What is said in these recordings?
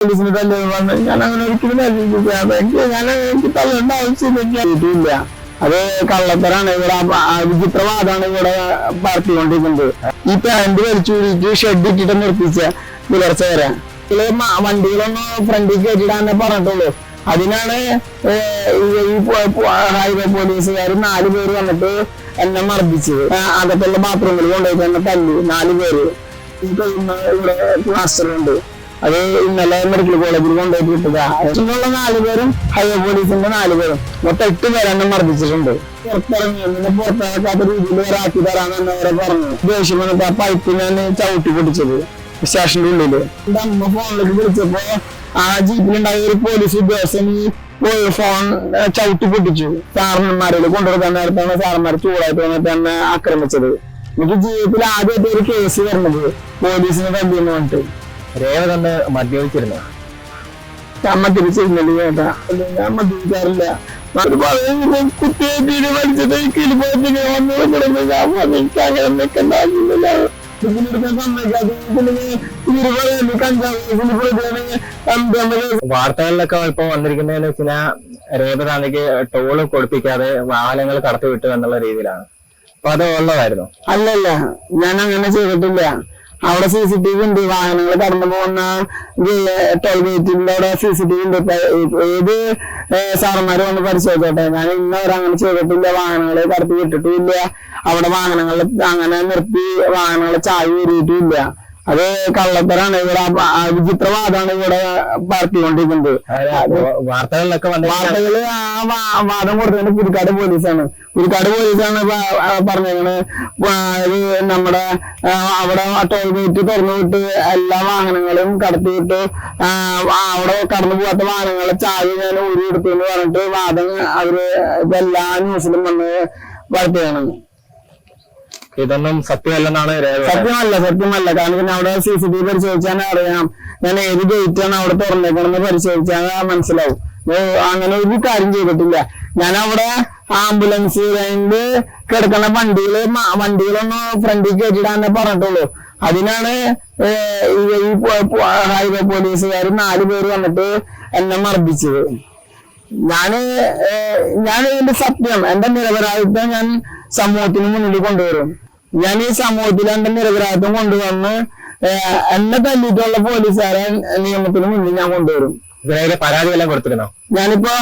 പോലീസിന് തല്ല് പറഞ്ഞു ഞാൻ അങ്ങനെ ഒരിക്കലും എനിക്ക് ഞാൻ എനിക്ക് തല്ലേണ്ട ആവശ്യമില്ല. അത് കള്ളത്തരാണ്. ഇവിടെ വിചിത്രവാദാണ് ഇവിടെ പറത്തിക്കൊണ്ടിരിക്കുന്നത് ഈ പാൻഡ് വലിച്ചു ഊരിയിട്ട് ഷെഡ് ഇട്ടിട്ട് നിർത്തിച്ച പുലർച്ചെ വരെ. വണ്ടികളൊന്ന് ഫ്രണ്ടിൽ കയറ്റിടാന്നെ പറഞ്ഞിട്ടുള്ളൂ. അതിനാണ് ഈ- ഹൈവേ പോലീസുകാർ നാല് പേര് വന്നിട്ട് എന്നെ മർദ്ദിച്ചത്. അകത്തുള്ള ബാത്റൂമിൽ കൊണ്ടുപോയിട്ട് എന്നെ തല്ലി നാല് പേര്. ഇവിടെ ഇവിടെ പ്ലാസ്റ്ററുണ്ട് അത് ഇന്നലെ മെഡിക്കൽ കോളേജിൽ കൊണ്ടുപോയി കിട്ടുക ഇതിലുള്ള നാല് പേരും ഹൈവേ പോലീസിന്റെ നാല് പേരും. മൊത്തം എട്ട് പേരെന്നെ മർദ്ദിച്ചിട്ടുണ്ട്. പുറത്തിറങ്ങി. പുറത്തിറക്കാത്ത രീതിയിൽ ഒരാക്കി തന്നെ അവരെ പറഞ്ഞു. ദേഷ്യം വന്നിട്ട് ആ പൈപ്പ് ഞാൻ ചവിട്ടി പിടിച്ചത് സ്റ്റേഷന്റെ ഉള്ളിൽ. അമ്മ ഫോണിലേക്ക് വിളിച്ചപ്പോ ആ ജീപ്പിലുണ്ടായ ഒരു പോലീസ് ഉദ്യോഗസ്ഥൻ ഈ ഫോൺ ചവിട്ടി പൊട്ടിച്ചു. സാറന്മാരോട് കൊണ്ടുവരുന്ന നേരത്താണ് സാറന്മാർ ചൂടായിട്ട് വന്നിട്ട് എന്നെ ആക്രമിച്ചത്. എനിക്ക് ജീവിതത്തിൽ ആദ്യമായിട്ട് ഒരു കേസ് വരുന്നത്. പോലീസിനെ തല്ലിയെന്ന് പറഞ്ഞിട്ട്. രേവത് അന്ന് മദ്യപിച്ചിരുന്നു. ഞാൻ മദ്യപിച്ചിരുന്നില്ല ചേട്ടാ. ഞാൻ മദ്യപിക്കാറില്ല. വലിച്ചത് വന്ന് കിടന്ന് ഞാൻ എനിക്ക് അങ്ങനെ നിൽക്കേണ്ട ആവശ്യമില്ല. വാർത്തകളിലൊക്കെ ഇപ്പൊ വന്നിരിക്കുന്നതെന്ന് വെച്ചാൽ രേവതാന്തിക്ക് ടോൾ കൊടുപ്പിക്കാതെ വാഹനങ്ങൾ കടത്തിവിട്ടു എന്നുള്ള രീതിയിലാണ്. അപ്പൊ അത് ഉള്ളതായിരുന്നു. അല്ലല്ല ഞാൻ അങ്ങനെ ചെയ്തിട്ടില്ല. അവിടെ സി സി ടി വി ഉണ്ട്. വാഹനങ്ങൾ കടന്നു പോകുന്ന ടോൾ ഗേറ്റിന്റെ അവിടെ സി സി ടി വി ഉണ്ട് ഏത് സാറന്മാര് വന്ന് പരിശോധിച്ചോട്ടെ. ഞാൻ ഇന്നവരെ അങ്ങനെ ചെയ്തിട്ടില്ല. വാഹനങ്ങൾ കടത്തി വിട്ടിട്ടില്ല അവിടെ വാഹനങ്ങൾ അങ്ങനെ നിർത്തി വാഹനങ്ങൾ ചായ ഊരിയിട്ടില്ല അത് കള്ളത്തരാണ്. ഇവിടെ വിചിത്രവാദമാണ് ഇവിടെ പറത്തിക്കൊണ്ടിരിക്കുന്നത്. അതായത് വാർത്തകളിലൊക്കെ വാർത്തകൾ ആ വാദം കൊടുത്തത് പുതുക്കാട് പോലീസാണ്. പുതുക്കാട് പോലീസാണ് പ- അത് ഇത് നമ്മുടെ അവിടെ ടോൾ ഗേറ്റ് തുറന്നു വിട്ട് എല്ലാ വാഹനങ്ങളും കടത്തി വിട്ട് ആ, ആ, അവിടെ കടന്നു പോകാത്ത വാഹനങ്ങളെ ചാവി ഞാൻ ഊരി എടുത്തു എന്ന് പറഞ്ഞിട്ട് വാദം അവർ ഇപ്പൊ എല്ലാ ന്യൂസിലും വന്ന് വളർത്തുകയാണ് ഇതൊന്നും സത്യമല്ലെന്നാണ് സത്യമല്ല സത്യമല്ല. കാരണം പിന്നെ അവിടെ സി സി ടി പരിശോധിച്ചാൽ അറിയാം ഞാൻ ഏത് ഗേറ്റ് ആണ് അവിടെ തുറന്നേക്കണമെന്ന് പരിശോധിച്ചാൽ മനസ്സിലാവും. അങ്ങനെ ഒരു കാര്യം ചെയ്തിട്ടില്ല. ഞാൻ അവിടെ ആംബുലൻസ് കഴിഞ്ഞ് കിടക്കുന്ന വണ്ടികൾ മ- വണ്ടികളൊന്ന് ഫ്രണ്ടിൽ കയറ്റിടാന്നെ പറഞ്ഞിട്ടുള്ളൂ. അതിനാണ് ഈ ഹൈവേ പോലീസുകാർ നാല് പേര് വന്നിട്ട് എന്നെ മർദ്ദിച്ചത്. ഞാൻ ഞാൻ ഇതിന്റെ സത്യം എന്റെ നിരപരാധിത്വം ഞാൻ സമൂഹത്തിന് മുന്നിൽ കൊണ്ടുവരും. ഞാൻ ഈ സമൂഹത്തിൽ എന്റെ നിരപരാധിത്വം കൊണ്ടുവന്ന് എന്നെ തല്ലിയിട്ടുള്ള പോലീസുകാരെ നിയമത്തിന് മുന്നിൽ ഞാൻ കൊണ്ടുവരും. പരാതി പരാതിയെല്ലാം കൊടുത്തിരുന്നോ? ഞാനിപ്പോ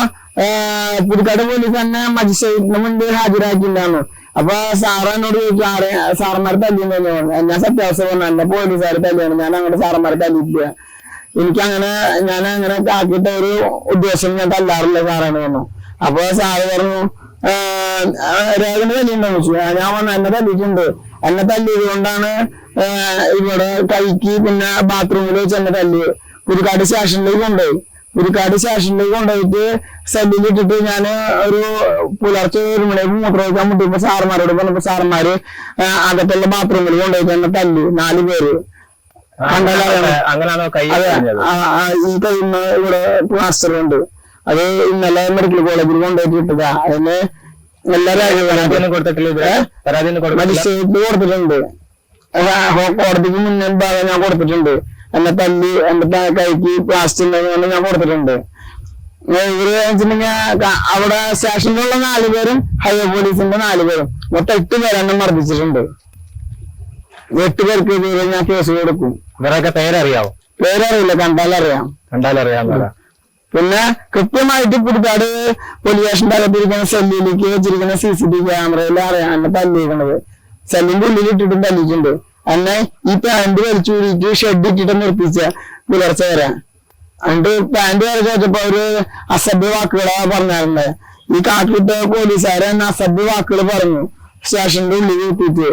പുതുക്കാട് പോലീസ് തന്നെ മജിസ്ട്രേറ്റിന് മുന്നിൽ ഹാജരാക്കിണ്ടാണ് അപ്പൊ സാറ് എന്നോട് ചോദിച്ചു ആരെ സാറന്മാരെ തല്ലിയെന്ന് ഞാൻ സത്യാവസ്ഥ പറഞ്ഞു എന്നെ പോലീസുകാർ തല്ലിയാണ് ഞാൻ അങ്ങോട്ട് സാറന്മാരെ തല്ലിയിട്ടില്ല. എനിക്ക് അങ്ങനെ ഞാൻ അങ്ങനെ ആക്കിയിട്ട ഒരു ഉദ്ദേശം ഞാൻ തല്ലാറില്ല സാറാണ് പറഞ്ഞു. അപ്പൊ സാറ് പറഞ്ഞു രേഖന്റെ തല്ലിയുണ്ടോ ചോദിച്ചു. ആ, ഞാൻ വന്ന് എന്നെ തല്ലിയിട്ടുണ്ട്. എന്നെ തല്ലിയത് കൊണ്ടാണ് ഇവിടെ കൈക്ക് പിന്നെ ബാത്റൂമിൽ വെച്ച് എന്നെ തല്ലി പുതുക്കാട് സ്റ്റേഷനിലേക്ക് കൊണ്ടുപോയി. പുതുക്കാട് സ്റ്റേഷനിലേക്ക് കൊണ്ടുപോയിട്ട് സെല്ലിൽ ഇട്ടിട്ട് ഞാൻ ഒരു പുലർച്ചെ ഒരു മണിക്ക് മൂത്രം വയ്ക്കാൻ മുട്ടിയപ്പോ സാറന്മാരോട് പറഞ്ഞപ്പോ സാറന്മാര് അകത്തുള്ള ബാത്റൂമിൽ കൊണ്ടുപോയിട്ട് എന്നെ തല്ലി നാല് പേര്. കണ്ടാലോ അങ്ങനെയാണോ കൈ അതെ ഈ കയ്യുന്ന ഇവിടെ പ്ലാസ്റ്റർ ഉണ്ട്. അത് ഇന്നലെ മെഡിക്കൽ കോളേജിൽ കൊണ്ടുപോയിട്ട് കിട്ടുക അതിന് മജിസ്ട്രേറ്റ് കൊടുത്തിട്ടുണ്ട്. കോടതിക്ക് മുന്നേ ഭാഗം ഞാൻ കൊടുത്തിട്ടുണ്ട്. എന്നെ തല്ലി എന്റെ കൈക്ക് പ്ലാസ്റ്റിക് ഞാൻ കൊടുത്തിട്ടുണ്ട്. ഇവർ വെച്ചിട്ടുണ്ടെങ്കിൽ അവിടെ സ്റ്റേഷനിലുള്ള നാലുപേരും ഹൈവേ പോലീസിന്റെ നാലുപേരും മൊത്തം എട്ട് പേരെന്നെ മർദ്ദിച്ചിട്ടുണ്ട്. എട്ട് പേർക്ക് ഞാൻ കേസ് കൊടുക്കും. ഇവരൊക്കെ പേരറിയാവോ? പേരറിയില്ല കണ്ടാലറിയാം. കണ്ടാലറിയാവുന്നതാ. പിന്നെ കൃത്യമായിട്ട് പുതുക്കാട് പോലീസ് സ്റ്റേഷന്റെ അകത്തിരിക്കുന്ന സെല്ലിലേക്ക് വെച്ചിരിക്കുന്ന സി സി ടി ക്യാമറയിൽ അറിയാനാണ് തല്ലിയിരിക്കുന്നത് സെല്ലിന്റെ ഉള്ളിൽ ഇട്ടിട്ടും തല്ലിയിട്ടുണ്ട്. എന്നെ ഈ പാന്റ് വലിച്ചു കൂടിയിട്ട് ഷെഡ് ഇട്ടിട്ട് നിർത്തിച്ച പുലർച്ചെ വരാൻ എന്നിട്ട് പാന്റ് വരെ ചോദിച്ചപ്പോ അവർ അസഭ്യ വാക്കുകളാ പറഞ്ഞാറുണ്ട് ഈ കാക്കിട്ട് പോലീസുകാരെ അസഭ്യ വാക്കുകൾ പറഞ്ഞു. സ്റ്റേഷന്റെ ഉള്ളിൽ എത്തിയിട്ട്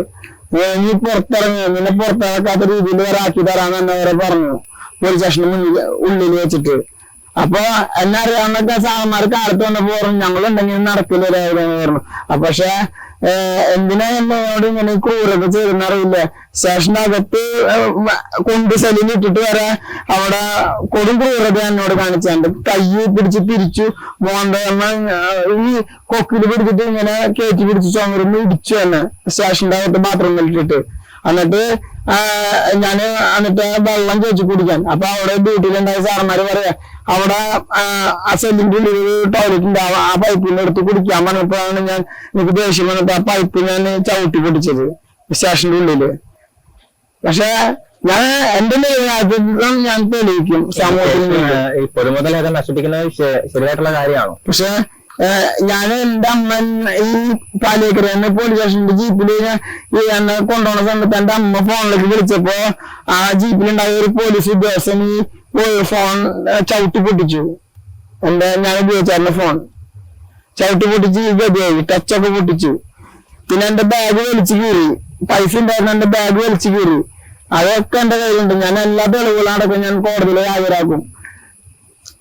നീ പുറത്തിറങ്ങി നിന്നെ പുറത്തിറക്കാത്ത രീതിയിൽ വരെ ആക്കി തരാന്ന് എന്നെ വരെ പറഞ്ഞു പോലീസ് സ്റ്റേഷന്റെ മുന്നിൽ ഉള്ളിൽ വെച്ചിട്ട്. അപ്പൊ എന്നെ അറിയാവുന്നൊക്കെ സാറന്മാർക്ക് അടുത്ത് വന്നപ്പോ പറഞ്ഞു ഞങ്ങളുണ്ടെങ്കിൽ നടക്കില്ല പറഞ്ഞു. അപ്പൊ പക്ഷെ എന്തിനാ എന്നോട് ഇങ്ങനെ ക്രൂരത ചെയ്തെന്നറിയില്ല സ്റ്റേഷനകത്ത് കൊണ്ട് സെല്ലിൽ ഇട്ടിട്ട് വരെ അവിടെ കൊടും ക്രൂരത എന്നോട് കാണിച്ചാണ്ട് കൈ പിടിച്ച് തിരിച്ചു. മോണ്ട ഈ കൊക്കിൽ പിടിച്ചിട്ട് ഇങ്ങനെ കയറ്റി പിടിച്ച് ചുമരുന്ന് ഇടിച്ചു തന്നെ. സ്റ്റേഷന്റെ അകത്ത് ബാത്റൂമിൽ ഇട്ടിട്ട്. എന്നിട്ട് ഞാൻ എന്നിട്ട് വെള്ളം ചോദിച്ചു കുടിക്കാൻ. അപ്പൊ അവിടെ ഡ്യൂട്ടിയിലുണ്ടായ സാറന്മാര് പറയാ അവിടെ ആ, സെല്ലിന്റെ ഉള്ളിൽ ടോയ്ലറ്റ് ഉണ്ട്. ആ- പൈപ്പിന്റെ അടുത്ത് കുടിക്കാൻ പറഞ്ഞപ്പോഴാണ് ഞാൻ എനിക്ക് ദേഷ്യം വന്നിട്ട് ആ പൈപ്പ് ഞാൻ ചവിട്ടി പൊട്ടിച്ചത് സ്റ്റേഷന്റെ ഉള്ളിൽ. പക്ഷെ ഞാൻ എന്റെ നിലവാരത്തിലും ഞാൻ തെളിയിക്കും സമൂഹത്തിൽ നശിപ്പിക്കുന്നത് ശരിയായിട്ടുള്ള കാര്യമാണോ? പക്ഷെ ഞാൻ എന്റെ അമ്മ ഈ പാലേക്കര എന്നെ പോലീസ് സ്റ്റേഷന്റെ ഈ എന്നെ കൊണ്ടുപോകുന്ന സമയത്ത് എന്റെ അമ്മ ഫോണിലേക്ക് വിളിച്ചപ്പോ ആ ജീപ്പിലുണ്ടായ ഒരു പോലീസ് ഉദ്യോഗസ്ഥൻ ഈ ഫോൺ ചവിട്ടി പൊട്ടിച്ചു. എന്റെ ഞാൻ ഉപയോഗിച്ചായിരുന്നു ഫോൺ ചവിട്ടി പൊട്ടിച്ച് ഗതിയായി ടച്ചൊക്കെ പൊട്ടിച്ചു. പിന്നെ എന്റെ ബാഗ് വലിച്ചു കീറി. പൈസ ഉണ്ടായിരുന്ന എന്റെ ബാഗ് വലിച്ചു കീറി. അതൊക്കെ എന്റെ കയ്യിലുണ്ട്. ഞാൻ എല്ലാ തെളിവുകളും അടക്കം ഞാൻ കോടതിയിൽ ഹാജരാക്കും.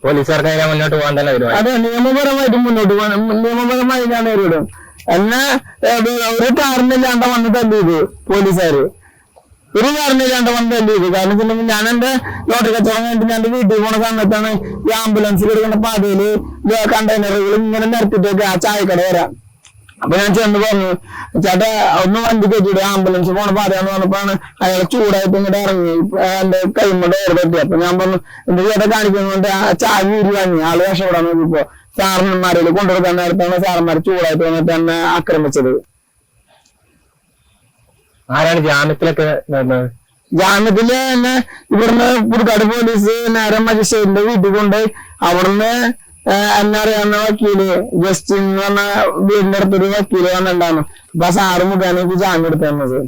പോലീസുകാർക്ക് മുന്നോട്ട് പോകാൻ തന്നെ തീരുമാനം അതെ നിയമപരമായിട്ട് മുന്നോട്ട് പോകണം നിയമപരമായി ഞാൻ നേരിടും എന്നാ ഒരു കാരണമില്ലാണ്ട് വന്ന് തല്ലിയത് പോലീസുകാര്? ഒരു കാരണമില്ലാണ്ട് വന്ന് തല്ലിയത് കാരണം വെച്ചിട്ടുണ്ടെങ്കിൽ ഞാൻ എന്റെ ലോട്ടറി കച്ചവടം കഴിഞ്ഞിട്ട് ഞാൻ വീട്ടിൽ പോണ സമയത്താണ് ഈ ആംബുലൻസിൽ എടുക്കുന്ന പാതയിൽ കണ്ടെയ്നറുകൾ ഇങ്ങനെ നിരത്തിട്ടൊക്കെ ആ ചായക്കട വരാം. അപ്പൊ ഞാൻ ചെന്ന് പറഞ്ഞു ചേട്ടാ ഒന്ന് വണ്ടി കയറ്റിയിട്ട് ആംബുലൻസ് പോണ പറയാന്ന് പറഞ്ഞപ്പോഴാണ് അയാൾ ചൂടായിട്ട് ഇങ്ങോട്ട് ഇറങ്ങി എന്റെ കൈമുണ്ട് ഓർഡർ തട്ടി അപ്പൊ ഞാൻ പറഞ്ഞു എന്റെ ചേട്ടാ കാണിക്കുന്നുണ്ട്? ആ ചായ ഉരുവാങ്ങി വാങ്ങി. ആൾ രക്ഷപ്പെടാൻ നോക്കിയപ്പോ സാറന്മാരിൽ കൊണ്ടുവരുന്ന നേരത്താണ് സാറന്മാർ ചൂടായിട്ട് വന്നിട്ട് എന്നെ ആക്രമിച്ചത്. ആരാണ് ജാമ്യത്തിലൊക്കെ ജാമ്യത്തിൽ തന്നെ ഇവിടുന്ന് പുതുക്കാട് പോലീസ് നേരെ മജിസ്ട്രേറ്റിന്റെ വീട്ടിൽ കൊണ്ട് അവിടുന്ന് എന്നെ അറിയാവുന്ന വക്കീൽ ജസ്റ്റിൻ എന്ന് പറഞ്ഞ വീടിന്റെ അടുത്തൊരു വക്കീൽ വന്നിട്ടുണ്ടായിരുന്നു. അപ്പൊ സാറ് മുഖേന എനിക്ക് ജാമ്യം എടുത്തു തന്നത്.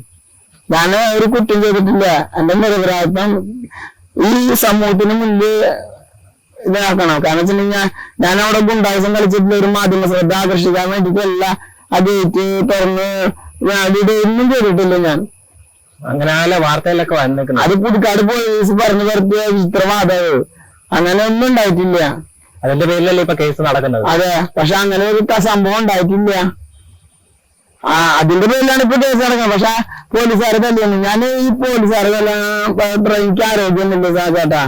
ഞാൻ ഒരു കുറ്റം ചെയ്തിട്ടില്ല. എന്റെ നിരപരാധിത്വം ഈ സമൂഹത്തിന് മുന്നിൽ ഇതാക്കണം. കാരണം വെച്ചിട്ടുണ്ടെങ്കിൽ ഞാൻ അവിടെ ഗുണ്ടാസം കളിച്ചിട്ടുള്ള ഒരു മാധ്യമ ശ്രദ്ധ ആകർഷിക്കാൻ വേണ്ടിയിട്ടല്ല ആ ഗേറ്റ് തുറന്ന് ഒന്നും ചെയ്തിട്ടില്ല ഞാൻ. അങ്ങനെ വാർത്തയിലൊക്കെ വന്നിരിക്കുന്നത് അത് പുതുക്കാട് പോലീസ് പറഞ്ഞു വരുത്തിയ വിചിത്രവാദവ് അങ്ങനെ ഒന്നും ഉണ്ടായിട്ടില്ല. അതിന്റെ പേരിലല്ലേ ഇപ്പൊ കേസ് നടക്കുന്നത്? അതെ പക്ഷെ അങ്ങനെ ഒരു സംഭവം ഉണ്ടായിട്ടില്ല. ആ അതിന്റെ പേരിലാണ് ഇപ്പൊ കേസ് നടക്കുന്നത്. പക്ഷെ പോലീസുകാരെ തല്ലിയാണ് ഞാൻ ഈ പോലീസുകാരെ തല്ലാൻ എനിക്ക് ആരോഗ്യമൊന്നുമില്ല സാ ചേട്ടാ.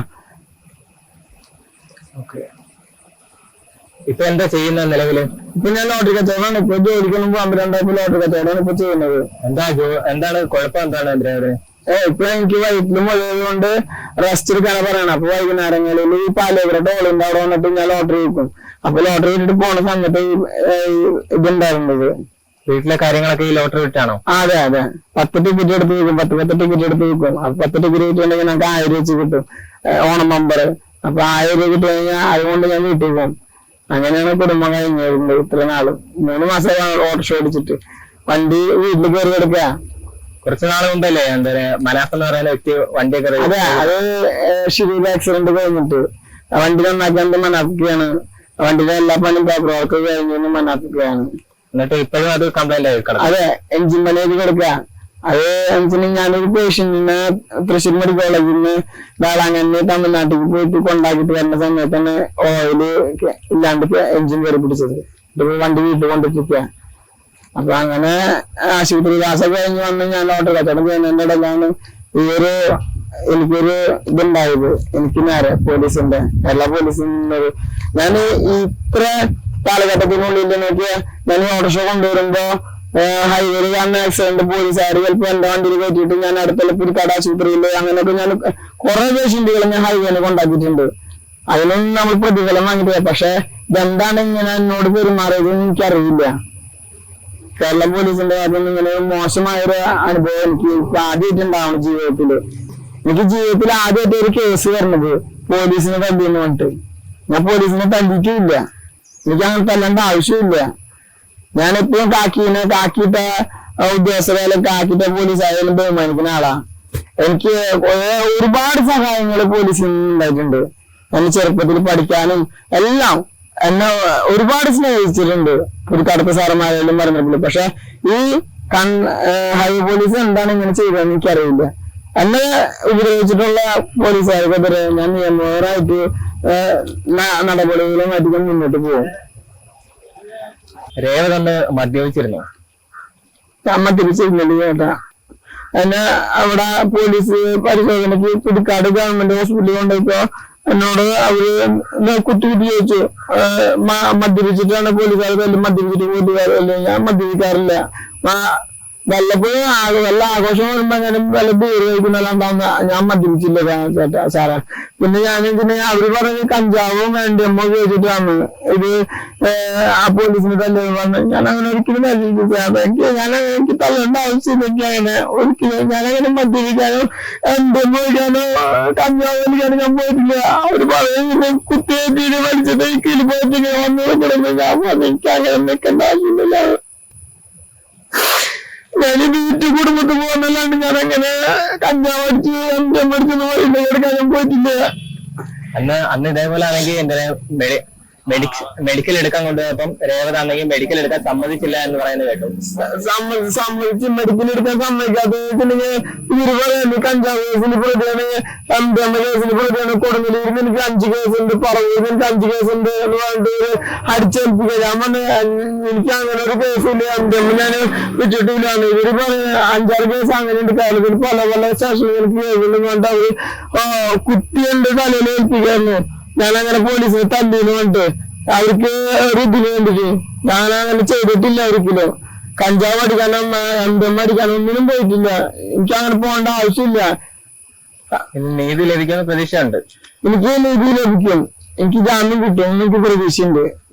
ഇപ്പൊ എന്താ ചെയ്യുന്നത് നിലവിൽ? ഇപ്പൊ ഞാൻ ലോട്ടറി കച്ചവടമാണ്. ഇപ്പൊ ജോലിക്കൊന്നും പോകാൻ പറ്റാണ്ടായപ്പോ ലോട്ടറി കച്ചവടമാണ് ഇപ്പൊ ചെയ്യുന്നത്. എന്താ എന്താണ് കുഴപ്പം എന്താണ് ഏ ഇപ്പൊ എനിക്ക് വൈറ്റിലും മുഴുവൻ കൊണ്ട് റെസ്റ്റ് എടുക്കാനാ പറയണം. അപ്പൊ വൈകുന്നേരങ്ങളിൽ ഈ പാലേക്കര ടോളിന്റെ അവിടെ വന്നിട്ട് ഞാൻ ലോട്ടറി വെക്കും. അപ്പൊ ലോട്ടറി വിട്ടിട്ട് പോണ സമയത്ത് ഇതുണ്ടായിരുന്നത്. വീട്ടിലെ കാര്യങ്ങളൊക്കെ ഈ ലോട്ടറി വിട്ടാണോ അതെ അതെ. പത്ത് ടിക്കറ്റ് എടുത്ത് വെക്കും പത്ത് പത്ത് ടിക്കറ്റ് എടുത്ത് വെക്കും. അപ്പൊ പത്ത് ടിക്കറ്റ് കിട്ടുന്നുണ്ടെങ്കിൽ നമുക്ക് ആയിരം വെച്ച് കിട്ടും ഓണം നമ്പർ അപ്പൊ ആയിരം രൂപ കിട്ടി കഴിഞ്ഞാൽ അതുകൊണ്ട് ഞാൻ വീട്ടിൽ പോകും. അങ്ങനെയാണ് കുടുംബം കഴിഞ്ഞിരുന്നത് ഇത്ര നാളും. മൂന്ന് മാസം ഓട്ടോഷോ ഓടിച്ചിട്ട്. വണ്ടി വീട്ടിൽ കയറി എടുക്കുക കുറച്ച് നാൾ മുമ്പല്ലേ എന്താ പറയാ മനാഫ് എന്ന് പറയുന്ന വ്യക്തി വണ്ടിയൊക്കെ register അതെ ആക്സിഡന്റ് കഴിഞ്ഞിട്ട്. വണ്ടി നന്നാക്കാൻ മനാഫിക്കുകയാണ് വണ്ടിയുടെ എല്ലാ പണിയും പേപ്പർ വർക്ക് കഴിഞ്ഞു മനാഫിക്കുകയാണ് എന്നിട്ട് ഇപ്പോഴും അത് കംപ്ലൈന്റ് ആയി അതെ എഞ്ചിൻ പണിയൊക്കെ കൊടുക്ക. അത് എഞ്ചിന് ഞാനൊരു പേഷ്യന്റിനെ തൃശ്ശൂർ മെഡിക്കൽ കോളേജിൽ നിന്ന് വേളാങ്കണ്ണി തമിഴ്നാട്ടിൽ പോയിട്ട് കൊണ്ടാക്കിട്ട് വരുന്ന സമയത്താണ് ഓയിൽ ഇല്ലാണ്ട് എഞ്ചിൻ കയറി പിടിച്ചത്. വണ്ടി വീട്ടിൽ കൊണ്ടിരിക്കുക അപ്പൊ അങ്ങനെ ആശുപത്രി ക്ലാസ് കഴിഞ്ഞ് വന്ന് ഞാൻ ഓട്ടോ കച്ചവടം ചെയ്യുന്നതിന്റെ ഇടയിലാണ് ഈ ഒരു എനിക്കൊരു ഇതുണ്ടായത്. എനിക്ക് നേരെ പോലീസിന്റെ കേരള പോലീസിന്റെ ഞാൻ ഇത്ര കാലഘട്ടത്തിനുള്ളിൽ നോക്കിയ ഞാൻ ഓട്ടോഷോ കൊണ്ടുവരുമ്പോ ഹൈവേയിൽ കാണുന്ന ആക്സിഡന്റ് പോലീസുകാർ ചിലപ്പോ എന്റെ വണ്ടിയിൽ കയറ്റിയിട്ട് ഞാൻ അടുത്തുള്ള പുരിക്കാട് ആശുപത്രിയിൽ അങ്ങനെയൊക്കെ ഞാൻ കുറെ പേഷ്യന്റുകൾ ഞാൻ ഹൈവേനെ കൊണ്ടാക്കിയിട്ടുണ്ട്. അതിനൊന്നും നമ്മൾ പ്രതിഫലം വാങ്ങിയിട്ടില്ല. പക്ഷെ ഇതെന്താണ് ഇങ്ങനെ എന്നോട് പെരുമാറിയത് എനിക്കറിയില്ല. കേരള പോലീസിന്റെ നിന്ന് ഇങ്ങനെ മോശമായ ഒരു അനുഭവം എനിക്ക് ആദ്യമായിട്ട് ആദ്യമായിട്ടുണ്ടാവണം ജീവിതത്തിൽ. എനിക്ക് ജീവിതത്തിൽ ആദ്യമായിട്ട് ഒരു കേസ് വരുന്നത് പോലീസിനെ തല്ലിയെന്ന് പറഞ്ഞിട്ട്. ഞാൻ പോലീസിനെ തല്ലിയിട്ടില്ല. എനിക്ക് അങ്ങനെ തല്ലേണ്ട ആവശ്യമില്ല. ഞാൻ എപ്പോഴും കാക്കീനെ കാക്കിയിട്ട ഉദ്യോഗസ്ഥരായാലും കാക്കിയിട്ട പോലീസ് ആയാലും ബഹുമാനിക്കുന്ന ആളാ. എനിക്ക് ഒരുപാട് സഹായങ്ങൾ പോലീസിൽ നിന്ന് ഉണ്ടായിട്ടുണ്ട് എന്നെ ചെറുപ്പത്തിൽ പഠിക്കാനും എല്ലാം. എന്നെ ഒരുപാട് സ്നേഹിച്ചിട്ടുണ്ട് പുതുക്കടുത്ത സാറന്മാരായാലും പറഞ്ഞിട്ടുണ്ട് പക്ഷെ ഈ കൺ ഹൈ പോലീസ് എന്താണ് ഇങ്ങനെ ചെയ്തതെന്ന് എനിക്കറിയില്ല. എന്നെ ഉപദ്രവിച്ചിട്ടുള്ള പോലീസുകാർക്കെതിരെ ഞാൻ നിയമപരമായിട്ട് നടപടികളും അധികം മുന്നോട്ട് പോകും. രേവ തന്നെ മദ്യപിച്ചിരുന്നു? മദ്യപിച്ചിരുന്നില്ല ചേട്ടാ. എന്നെ അവിടെ പോലീസ് പരിശോധനയ്ക്ക് പുതുക്കാട് ഗവൺമെന്റ് ഹോസ്പിറ്റലിൽ കൊണ്ടുപോയപ്പോ എന്നോട് അവർ കുത്തി ചോദിച്ചു "ഏഹ്, മ- മദ്യപിച്ചിട്ടാണ് പോലീസുകാർ മദ്യപിച്ചിട്ട് പോലീസുകാർ ഞാൻ മദ്യപിക്കാറില്ല. വല്ലപ്പോഴും ആകെ വല്ല ആഘോഷം വരുമ്പോ അങ്ങനെ വല്ല ബീർ കഴിക്കുന്നല്ലാണ്ടാവുന്ന ഞാൻ മദ്യപിച്ചില്ല ചേട്ടാ സാറേ. പിന്നെ ഞാൻ പിന്നെ അവർ പറഞ്ഞ് കഞ്ചാവും വേണ്ടി അമ്മ ചോദിച്ചിട്ട് വന്നത് ഇത് ആ പോലീസിന് തന്നെ പറഞ്ഞു. ഞാൻ അങ്ങനെ ഒരിക്കലും എനിക്ക് ഞാൻ എനിക്ക് തള്ളേണ്ട ആവശ്യമില്ല. എനിക്ക് അങ്ങനെ ഒരിക്കലും ഞാൻ അങ്ങനെ മദ്യപിക്കാനോ എന്തും പോയിക്കാനോ കഞ്ചാവ് വലിക്കാനോ ഞാൻ പോയിട്ടില്ല. അവർ പറയുന്നത് കുത്തിയേറ്റിട്ട് വലിച്ചിട്ട് കീഴിൽ പോയിട്ട് വന്നു കൊടുക്കുന്നത് ഞാൻ പറഞ്ഞു എനിക്ക് അങ്ങനെ നിൽക്കേണ്ട ആവശ്യമില്ല. ഞാൻ വീട്ടിൽ കുടുംബത്തിൽ പോകുന്നല്ലാണ്ട് ഞാൻ അങ്ങനെ കഞ്ചാവടിച്ച് എന്തം അടിച്ചെന്ന് പറയുന്നത് പോയിട്ടില്ല. അന്ന് അന്ന് ഇതേപോലെ ആണെങ്കിൽ എന്തിനാ മെഡിക്കൽ എടുക്കാൻ കൊണ്ടുപോയപ്പം രേവത ആണെങ്കിൽ മെഡിക്കൽ എടുക്കാൻ സമ്മതിച്ചില്ല എന്ന് പറയുന്നത് കേട്ടു. സമ്മതിച്ച് മെഡിക്കൽ എടുക്കാൻ സമ്മതിക്കാത്തതിന് ഇവർ പറയുന്നു കഞ്ചാവ് കേസിന് പ്രതിയാണ് എംപി കേസിന് പ്രതിയാണ് കൊടുങ്ങല്ലൂരിൽ എനിക്ക് അഞ്ച് കേസുണ്ട് പറവൂരിൽ എനിക്ക് അഞ്ച് കേസുണ്ട് എന്ന് പറഞ്ഞിട്ട് ഇവർ അടിച്ചേൽപ്പിക്കുക ഞാൻ പറഞ്ഞു എനിക്ക് അങ്ങനെ ഒരു കേസില്ല എംപി ഞാൻ വിട്ടിട്ടില്ലാണ് ഇവർ പറയുന്നത് അഞ്ചാറ് കേസ് അങ്ങനെ ഉണ്ട് കേരളത്തിൽ പല പല സ്റ്റേഷനുകൾക്ക് കേസുണ്ടെന്ന് പറഞ്ഞിട്ട് അവർ കുത്തി എന്റെ തലയിൽ ഏൽപ്പിക്കായിരുന്നു ഞാൻ അങ്ങനെ പോലീസിനെ തല്ലിന്ന് പറഞ്ഞിട്ട് അവർക്ക് ഒരു ഇതിന് വേണ്ടിട്ട് ഞാൻ അങ്ങനെ ചെയ്തിട്ടില്ല ഒരിക്കലും. കഞ്ചാവ് അടിക്കാനോ എന്തം അടിക്കാനോ ഒന്നിനും പോയിട്ടില്ല. എനിക്ക് അങ്ങനെ പോകേണ്ട ആവശ്യമില്ല. നീതി നീതി ലഭിക്കുന്ന പ്രതീക്ഷയുണ്ട്. എനിക്ക് നീതി ലഭിക്കും. എനിക്ക് ജാമ്യം കിട്ടും. എനിക്ക് പ്രതീക്ഷയുണ്ട്.